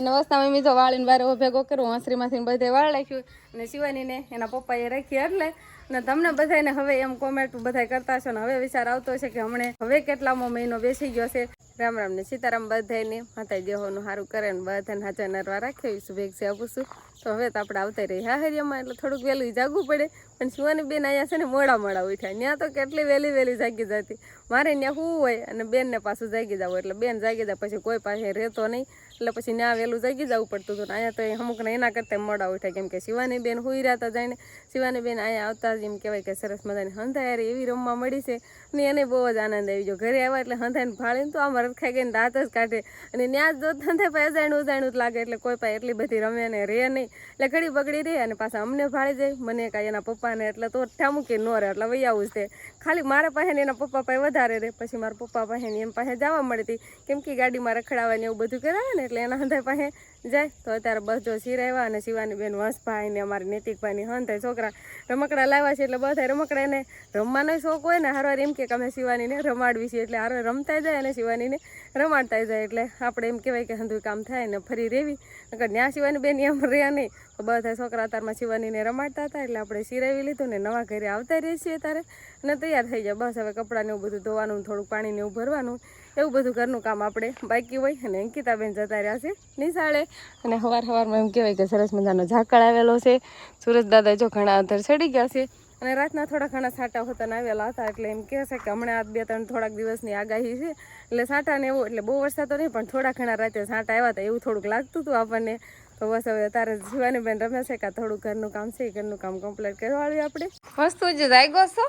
અને વસ્તા મમ્મી તો વાળીને બારે ભેગો કરું હંસરીમાંથી બધે વાળ રાખ્યું અને શિવાનીને એના પપ્પાએ રાખી એટલે અને તમને બધાને હવે એમ કોમેન્ટ બધા કરતા છો ને હવે વિચાર આવતો છે કે હમણે હવે કેટલામો મહિનો બેસી ગયો છે. રામ રામ ને સીતારામ બધાને માતા દેહોનું સારું કરે ને બધાને હાજર નરવા રાખે. એવી શુભેચ્છા આપું છું. તો હવે તો આપણે આવતા રહી હા હરિયામાં એટલે થોડુંક વહેલું જાગવું પડે. પણ શિવાની બેન અહીંયા છે ને મોડા મોડા ઉઠ્યા. ત્યાં તો કેટલી વહેલી વહેલી જાગી જતી. મારે ત્યાં શું હોય અને બેનને પાછું જાગી જવું. એટલે બેન જાગી જાય પછી કોઈ પાસે રહેતો નહીં. એટલે પછી ત્યાં વહેલું જાગી જવું પડતું હતું. અહીંયા તો અમુકને એના કરતાં મોડા ઉઠ્યા. કેમ કે શિવાની બેન હુઈ રહ્યા જાણે. શિવાની બેન અહીંયા આવતા જ એમ કહેવાય કે સરસ મજાની હંધાયારે એવી રમવા મળી છે. અને એને બહુ જ આનંદ આવી ગયો. ઘરે આવ્યા એટલે હંધાઈને ફાળીને તો આમ રખાઈ ગઈને દાંત જ કાઢે. અને ત્યાં જ જો હંધાઈ પાસે અજાણું ઉજાણું જ લાગે. એટલે કોઈ પાસે એટલી બધી રમે ને રહે નહીં. એટલે ઘડી બગડી રહે અને પાછા અમને ભાળી જાય મને કાંઈ એના પપ્પાને એટલે તો ઠામું કે ન રહે, એટલે વહી આવું જ તે. ખાલી મારા પાસે એના પપ્પા પાસે વધારે રહે. પછી મારા પપ્પા પાસે ને એમ પાસે જવા મળતી. કેમ કે ગાડીમાં રખડાવવાની એવું બધું કરાવે ને એટલે એના હંધાઈ પાસે જાય? તો અત્યારે બસ જો સિરાવ્યા અને શિવાની બેન વંશભાઈ ને અમારી નૈતિકભાઈની થાય. છોકરા રમકડા લાવ્યા છે એટલે બધા રમકડા એને રમવાનો શોખ હોય ને, હારવાર એમ કે અમે શિવાનીને રમાડવી છીએ એટલે હારે રમતા જાય અને શિવાનીને રમાડતા જાય. એટલે આપણે એમ કહેવાય કે હંધું કામ થાય ને ફરી રેવી. નકર ત્યાં શિવાની બેન એમ રહ્યા નહીં. તો બધા છોકરા અતારમાં શિવાનીને રમાડતા હતા એટલે આપણે સિરાવી લીધું ને નવા ઘરે આવતા રહીએ છીએ ત્યારે અને તૈયાર થઈ જાય બસ હવે કપડાને એવું બધું ધોવાનું, થોડુંક પાણીને એવું ભરવાનું. એવું બધું ઘરનું કામ આપણે બાકી હોય. અને અંકિતાબેન જતા રહ્યા છે નિશાળે. અને સવાર સવારમાં એમ કહેવાય કે સરસ મજાનો ઝાકળ આવેલો છે. સુરજ દાદા જો ઘણા અંતર ચડી ગયા છે. અને રાતના થોડા ઘણા સાટા હોતાને આવેલા હતા. એટલે એમ કહે છે કે હમણાં આ બે ત્રણ થોડાક દિવસની આગાહી છે. એટલે સાંટાને એવું, એટલે બહુ વરસાદ તો નહીં, પણ થોડા ઘણા રાતે સાટા આવ્યા હતા. એવું થોડુંક લાગતું હતું આપણને. તો બસ હવે તારે જીવાની બેન રમે છે કે થોડું ઘરનું કામ છે ઘરનું કામ કમ્પ્લીટ કરવા આવ્યું આપણે. વસ્તુ જ જાગ્યો છો?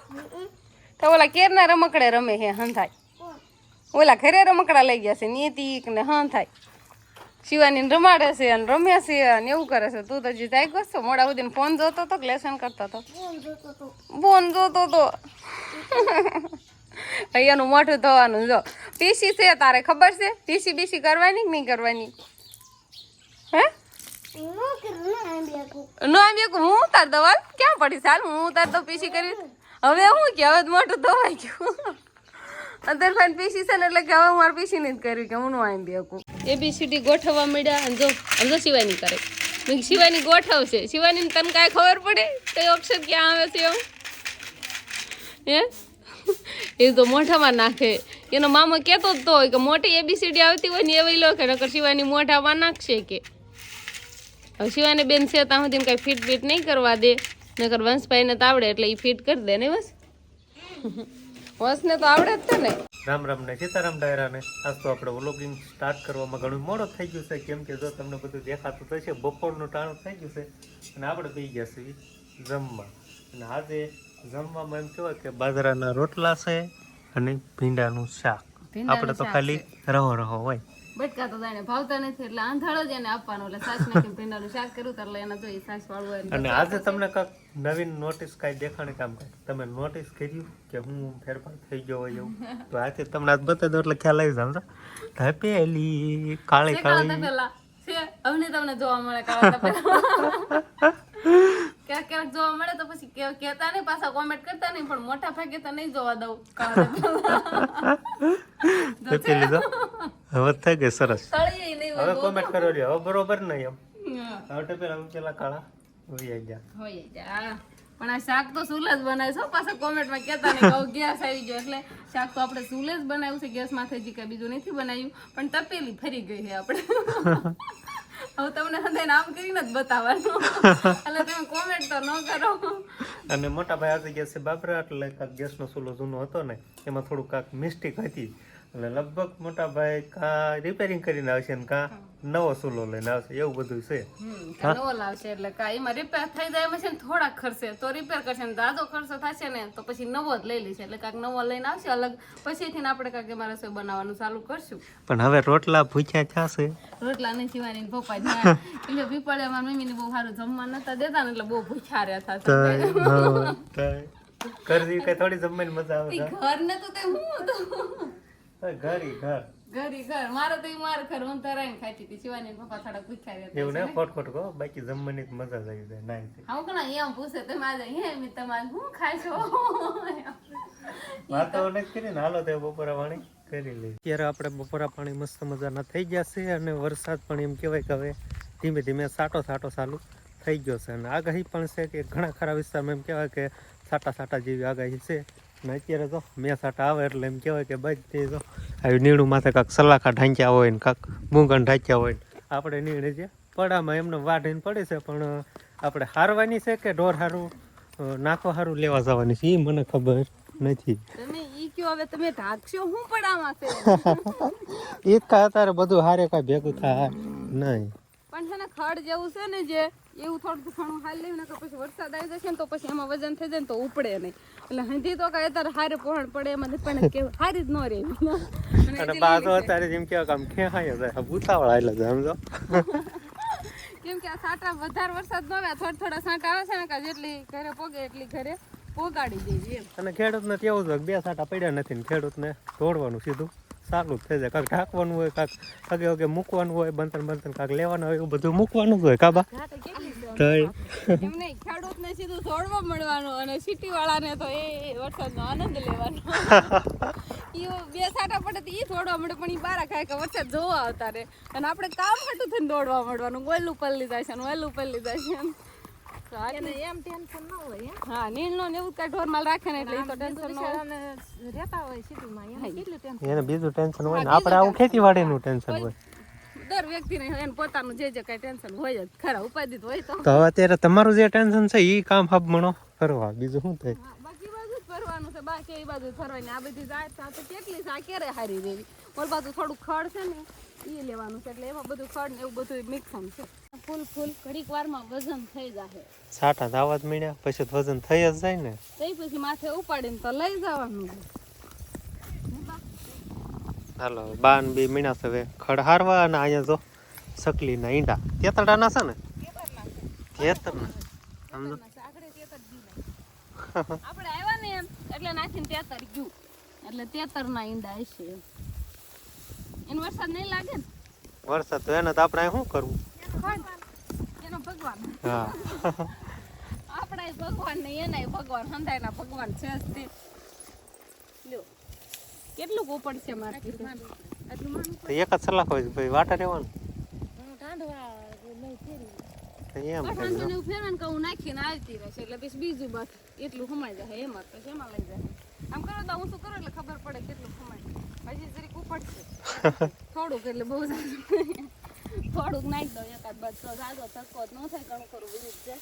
તો ઓલા કેરના રમકડે રમે હે હંધાય ઓલા ઘરે રમકડા લઈ ગયા છે, નીતિક ને હા થાય. શિવાની રમાડે છે અને રમે છે અને એવું કરે છે. તું તો હજી જાગ્યો છો? મોડા સુધી ફોન જોતો હતો કે લેસન કરતો હતો ફોન જોતો તો. અહીંયાનું મોઢું ધોવાનું, જો. પીસી છે તારે ખબર છે? પીસી બીસી કરવાની કે નહીં કરવાની? હે નો આમ એક હું તાર દવા ક્યાં પડી સાલ હું ઉતાર તો પીસી કરી હવે હું કે હવે તો મોટું ધોવાઈ ગયું. અંદર ફાઈન પીસી છે ને એટલે કે હવે મારે પીસી નથી કર્યું કે હું નો આમ બેકું એબીસીડી ગોઠવવા મળ્યા અને જો આમ જો શિવાની કરે. મેં શિવાની ગોઠવશે. શિવાની તને કાંઈ ખબર પડે? કઈ અક્ષર ક્યાં આવે છે એમ? હે? એ તો મોઢામાં નાખે. એનો મામો કહેતો જ તો હોય કે મોટી એબીસીડી આવતી હોય ને એવી લો કે નકર શિવાની મોઢામાં નાખશે કે. શિવાની બેન છે ત્યાં સુધી કાંઈ ફિટ ફિટ નહીં કરવા દે. નકર વંશભાઈને તો આવડે એટલે એ ફિટ કરી દે ને બસ. વંશને તો આવડે જ છે ને. રામ રામ ને સીતારામ ડાયરાને. આજ તો આપણે વ્લોગિંગ સ્ટાર્ટ કરવામાં ઘણું મોડો થઈ ગયું છે. કેમ કે જો તમને બધું દેખાતું થશે બપોરનું ટાણું થઈ ગયું છે. અને આપણે પી ગયા છીએ જમવા. અને આજે જમવામાં એમ કહેવાય કે બાજરાના રોટલા છે અને ભીંડાનું શાક. આપણે તો ખાલી રહો રહો હોય. બટકા તો જાણે ભાવતા નથી એટલે આંધાળો જ એને આપવાનો એટલે સાસ નાખીને ભીંડાનું શાક કર્યું તો એટલે એના તો એ સાસ વાળવું અને આજે તમને કાંઈક નવીન નોટિસ કાંઈ દેખાણે કામ કરે. તમે નોટિસ કર્યું કે હું ફેરફાર થઈ ગયો હોય એવું? તો આજે તમને આજ બતાવી દો એટલે ખ્યાલ આવી જાવ ધપેલી કાળી કાળી. અમને તમને જોવા મળે કાળા ક્યાંક ક્યાંક જોવા મળે તો પછી કે- કહેતા નહીં પાછા કોમેન્ટ કરતા નહીં પણ મોટા ભાગે તો નહીં જોવા દઉં કાળા હવે થઈ ગઈ સરસ. હવે કોમેન્ટ કરો હવે બરોબર નહીં એમ. હવે તો પેલા કાળા હોય જા હોય જા. પણ આ શાક તો સુલે જ બનાવે છે પાછા કોમેન્ટમાં કહેતા ને કહું ગેસ આવી ગયો એટલે શાક તો આપણે સુલે જ બનાવ્યું છે. ગેસમાંથી જે કાંઈ બીજું નથી બનાવ્યું. પણ તપેલી ફરી ગઈ છે આપણે. હવે તમને હંધાઈને નામ કરીને જ બતાવવાનું. એટલે તમે કોમેન્ટ તો ન કરો. અને મોટા ભાઈ આજે ગયા છે બાબરા એટલે કાંક ગેસનો ચૂલો જૂનો હતો ને એમાં થોડું કાંક મિસ્ટેક હતી. એટલે લગભગ મોટા ભાઈ કા રિપેરિંગ કરીને આવશે ને કા નવો સુલો લઈને આવશે એવું બધું છે. નવો લાવશે એટલે કા એમાં રિપેર થઈ જાય એમાં છે ને થોડાક ખર્ચે તો રિપેર કરશે ને દાદો ખર્ચો થશે ને તો પછી નવો જ લઈ લેશે. એટલે કાંક નવો લઈને આવશે અલગ પછીથી આપણે કાંક એમાં રસોઈ બનાવવાનું ચાલુ કરશું. પણ હવે રોટલા ભૂખ્યા થશે. રોટલા નહીં જીવાની ને પપ્પા જ્યાં. એટલે પીપળે અમારા મમ્મીને બહુ સારું જમવા નતા દેતા ને એટલે બહુ ભૂખ્યા રહ્યા હતા. કરજી કઈ થોડી જમવાની મજા આવે ઘર ને તો તે હું હતું. ઘર ઘર. ઘરી ઘર. મારે તો માર ઘર હું તરાઈને ખાતી હતી. શિવાની પપ્પા થોડા ભૂખ્યા રહ્યા એવું ને? ખોટ ખોટ કહો. બાકી જમવાની મજા આવી જાય. નાઈ હું કણા? એમ પૂછે તમે આજે હે મેં તમારે શું ખાશો? વાતો નથી કરી હાલો તે બપોરા વાણી કરી લઈએ. અત્યારે આપણે બપોરા પાણી મસ્ત મજાના થઈ ગયા છે અને વરસાદ પણ એમ કહેવાય કે હવે ધીમે ધીમે સાટો સાટો ચાલુ થઈ ગયો છે. અને આગાહી પણ છે કે ઘણા ખરા વિસ્તારમાં એમ કહેવાય કે સાટા સાટા જેવી આગાહી છે. અને અત્યારે તો મેસાટા આવે એટલે એમ કહેવાય કે બધી તો આવી નીણું માથે કાંક સલાખા ઢાંચ્યા હોય ને કાંક બુંગણ ઢાંચ્યા હોય ને. આપણે નીણે છે. પડામાં એમને વાઢીને પડે છે પણ આપણે હારવાની છે કે ઢોર હારું અ, નાખો હારું લેવા જવાની છે એ મને ખબર નથી. હવે તમે ઢાકશો હું પડામાં છે? એ જ કા તારે બધું હારે કાંઈ ભેગું થાય. નહીં. પણ છે ને ખડ જેવું છે ને જે એવું થોડું ઘણું હાલ લેવું ને પછી વરસાદ આવી જશે ને તો પછી એમાં વજન થઈ જાય ને તો ઉપડે નહીં. એટલે હજી તો કાંઈ અત્યારે હારે પહોંચ પડે એમાં પણ કે હારી જ ન રહેવી અને બાજુ અત્યારે જેમ કે કામ કે હાય જાય ભૂતાવાળા એટલે સમજો. કેમ કે આ સાટા વધારે વરસાદ ન આવે થોડા થોડા સાટા આવે છે ને કે જેટલી ઘરે પોગે એટલી ઘરે પોગાડી દેવી એમ. અને ખેડૂતને તેવું કે બે સાટા પડ્યા નથી ને ખેડૂતને તોડવાનું સીધું. ચાલુ જ થઈ જાય. કાંક ઢાંકવાનું હોય કાંક અગે કે મૂકવાનું હોય બંતન બંતન કાંક લેવાનું હોય એવું બધું મૂકવાનું જ હોય કાબા ખેડૂતને સીધું છોડવા મળવાનું અને સિટી વાળાને તો એ વરસાદનો આનંદ લેવાનો. બે સાટા પડે તો એ છોડવા મળે પણ એ બારા ખાય કે વરસાદ જોવા આવતા રે. અને આપણે કામ હાટું થઈને દોડવા મળવાનું ઓલું પલ્લી જાય છે ઓલું પલ્લી જાય છે એમ. ટેન્શન ન હોય હા? નીલનો ને એવું કાંઈ ઢોરમાલ રાખે ને એટલે એ તો ટેન્શન ન હોય. રહેતા હોય સિટીમાં એને કેટલું ટેન્શન એને બીજું ટેન્શન હોય ને આપણે આવું ખેતીવાડીનું ટેન્શન હોય. દર વ્યક્તિને એને પોતાનું જે જે કાંઈ ટેન્શન હોય જ ખરા ઉપાધિ હોય તો. તો અત્યારે તમારું જે ટેન્શન છે એ કામ હબમણો ફરવા. બીજું શું થાય? બાકી બાજુ જ ફરવાનું છે બાકી એ બાજુ ફરવાની. આ બધી જાત સાથે કેટલી આ ક્યારે હારી રેવી ઓલ બાજુ થોડું ખડ છે ને એ લેવાનું છે એટલે એમાં બધું ખડ ને એવું બધું મિક્સમ છે. ફૂલ ફૂલ ઘડીક વારમાં વજન થઈ જાય સાટા ધાવા જ મળ્યા પછી તો વજન થઈ જ જાય ને. તઈ પછી માથે ઉપાડીને તો લઈ જવાનું. હાલો બાન બી મીણા છે હવે ખડ હારવા અને અહીંયા જો સકલી ના ઈંડા. તેતરડાના છે ને? તેતરના સમજો આપણે આવ્યા ને એમ એટલે નાખીને તેતર ગયું. એટલે તેતર ના ઈંડા હશે. એમ એને વરસાદ નહીં લાગે ને? વરસાદ તો એને તો આપણે શું કરવું? એનો ભગવાન હા આપણા ભગવાન ને એના ભગવાન છે જ લ્યો કેટલું કોપડ છે મારે આટલું માનું તો એક જ સલાહ હોય ભાઈ વાટા રહેવાનું ટાંડવા નહીં ફેરવી તો એમ અઠાણસો ને એવું ફેરવાનું કે નાખીને આવતી રહેશે એટલે પછી બીજું એટલું ખમાઈ જાય એમાં તો શેમાં લઈ જાય આમ કરો તો શું કરું એટલે ખબર પડે કેટલું ખમાય હજી જરીક ઉપડશે થોડુંક એટલે બહુ સારું થોડુંક નાખી દઉં એકાદ બાદ જાગો જાજો ન થાય ઘણું ખરું બીજું છે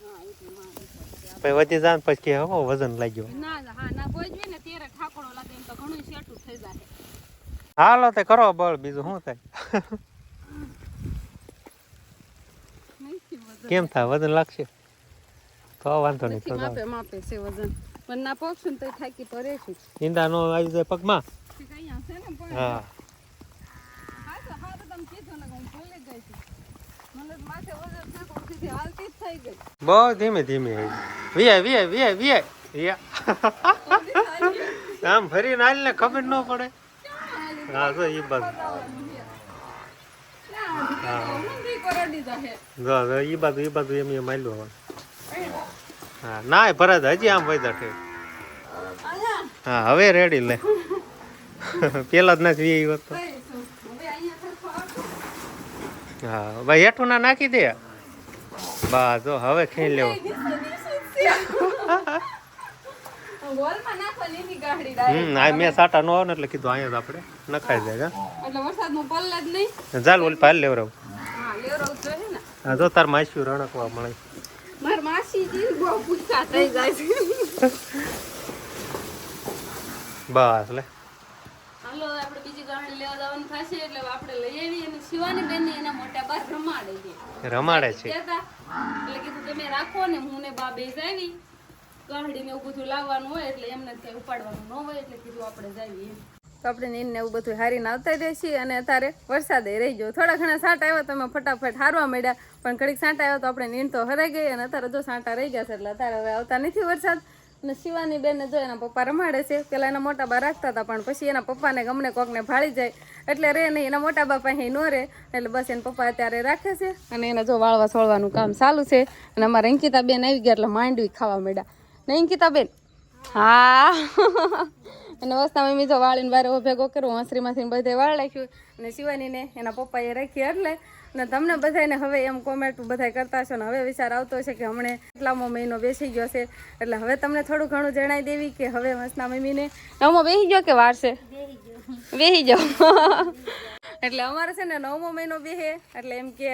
હા એટલું માંડું છે. પછી વધી જાય પછી કે વજન લાગ્યો. ના હા ના ભોજવી ને ત્યારે ઠાકોડો લાગે એમ તો ઘણું સેટું થઈ જાય હાલો તે કરો બળ બીજું શું થાય? કેમ થાય? વજન લાગશે? તો વાંધો નહીં માપે માપે છે વજન. પણ ના પોક્ષું તો થાકી તો છે ઈંડા નો આવી જાય પગમાં. હા. હા તો હા તો હું તો તો હું બહુ ધીમે ધીમે વિયાય વિયાય વિયાય વિયાય વિયા આમ ફરીને હાલ ને ખબર ન પડે. હા જો એ જો એ બાજુ એ બાજુ એમ એમ હાલ્યું હવે હા ના ભરત હજી આમ વૈદા ઠેક હા હવે રેડી લે. પેલા જ નથી વી એ તો. જઈશું. હવે અહીંયા સરખો આવશે. હા ભાઈ હેઠું ના નાખી દે. બા જો હવે ખેઈ લેવો. મેં સાટા નો આવે એટલે કીધું અહીંયા આપણે. નખાઈ જાય ચાલ ઓલી પાલ લેવરાવ. હા જ તાર માસ્યું રણકવા મળે. મારી માસીજી બહુ પૂછા થઈ જાય છે. બસ લે. હાલો આપણે બીજી ગાડી લેવા જવાનું થશે એટલે આપણે લઈ આવી અને શિવાની બેન એના મોટા બાર રમાડે છે. રમાડે છે. એટલે કીધું તમે રાખો ને હું ને બા બે જાવી ગાડી ને એવું બધું લાવવાનું હોય એટલે એમને કઈ ઉપાડવાનું ન હોય એટલે કીધું આપણે જાવી તો આપણે નીંદ ને એવું બધું હારીને આવતા છીએ અને અત્યારે વરસાદે રહી ગયો. થોડા ઘણા સાંટા આવ્યા તમે ફટાફટ હારવા મળ્યા પણ ઘડીક સાંટા આવ્યા તો આપણે નીંદ તો હરાઈ ગઈ અને અત્યારે જો સાંટા રહી ગયા છે એટલે અત્યારે હવે આવતા નથી વરસાદ. અને શિવાની બેનને જો એના પપ્પા રમાડે છે, પેલા એના મોટા બા રાખતા હતા, પણ પછી એના પપ્પાને ગમને કોકને ભાળી જાય, એટલે રે નહીં, એના મોટા બા પાસે ન રહે એટલે બસ એના પપ્પા અત્યારે રાખે છે, અને એને જો વાળવા છોડવાનું કામ ચાલુ છે, અને અમારે અંકિતા બેન આવી ગયા, એટલે માંડવી ખાવા માંડ્યા. ને અંકિતા બેન? હા. અને વસ્તા મમ્મી જો વાળીને બારે ભેગો કર્યો વાંસરીમાંથી બધે વાળ રાખ્યું અને શિવાનીને એના પપ્પાએ રાખી એટલે અને તમને બધાને હવે એમ કોમેન્ટ બધા કરતા છો ને હવે વિચાર આવતો છે કે હમણે કેટલામો મહિનો બેસી ગયો છે. એટલે હવે તમને થોડું ઘણું જણાવી દેવી કે હવે વસના મમ્મીને નવમો બેસી ગયો કે વારસે બેસી જાઓ એટલે અમારે છે ને નવમો મહિનો બેસે, એટલે એમ કે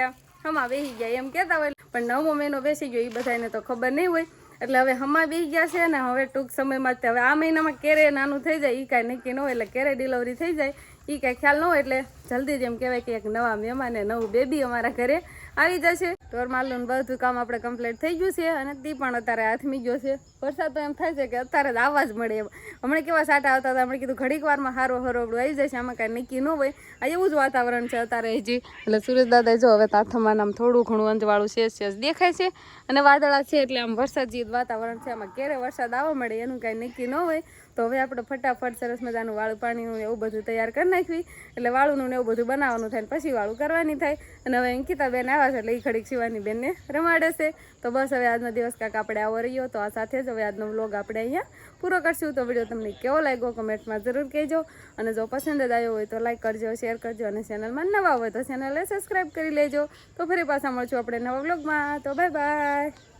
હમા બેસી ગયા, એમ કહેતા હોય. પણ નવમો મહિનો બેસી ગયો એ બધાને તો ખબર નહીં હોય. એટલે હવે હમા બેસી ગયા છે ને હવે ટૂંક સમયમાં હવે આ મહિનામાં ક્યારે નાનું થઈ જાય એ કાંઈ નક્કી ન હોય, એટલે ક્યારે ડિલિવરી થઈ જાય એ કાંઈ ખ્યાલ ન હોય એટલે જલ્દી જ એમ કહેવાય કે એક નવા મહેમાન નવું બેબી અમારા ઘરે આવી જશે. ટોરમાલનું બધું કામ આપણે કમ્પ્લીટ થઈ ગયું છે અને તે પણ અત્યારે હાથમી ગયો છે. વરસાદ તો એમ થાય છે કે અત્યારે જ આવવા જ મળે એમ. હમણાં કેવા સાટા આવતા હતા, હમણાં કીધું ઘડીક વારમાં હારો હરોબડું આવી જશે, આમાં કાંઈ નક્કી ન હોય. આ એવું જ વાતાવરણ છે અત્યારે હજી. એટલે સુરેશ જો હવે તાથમાં આમ થોડું ઘણું અંજવાળું શેષ શેષ દેખાય છે અને વાદળા છે એટલે આમ વરસાદ જેવું વાતાવરણ છે. આમાં ક્યારે વરસાદ આવવા મળે એનું કાંઈ નક્કી ન હોય. તો હવે આપણે ફટાફટ સરસ મજાનું વાળું પાણીનું એવું બધું તૈયાર કરી નાખવી. એટલે વાળુંનું ને એવું બધું બનાવવાનું થાય પછી વાળું કરવાની થાય. અને હવે અંકિતાબેન આવ્યા છે એટલે એ ખડીક શિવાની બેનને રમાડે છે. તો બસ હવે આજનો દિવસ કાંક આપણે આવો રહ્યો. તો આ સાથે જ હવે આજનો વ્લોગ આપણે અહીંયા પૂરો કરશું. તો વીડિયો તમને કેવો લાગ્યો કમેન્ટમાં જરૂર કહેજો. અને જો પસંદ જ આવ્યો હોય તો લાઈક કરજો, શેર કરજો અને ચેનલમાં નવા હોય તો ચેનલને સબસ્ક્રાઈબ કરી લેજો. તો ફરી પાછા મળશું આપણે નવા વ્લોગમાં. તો બાય બાય.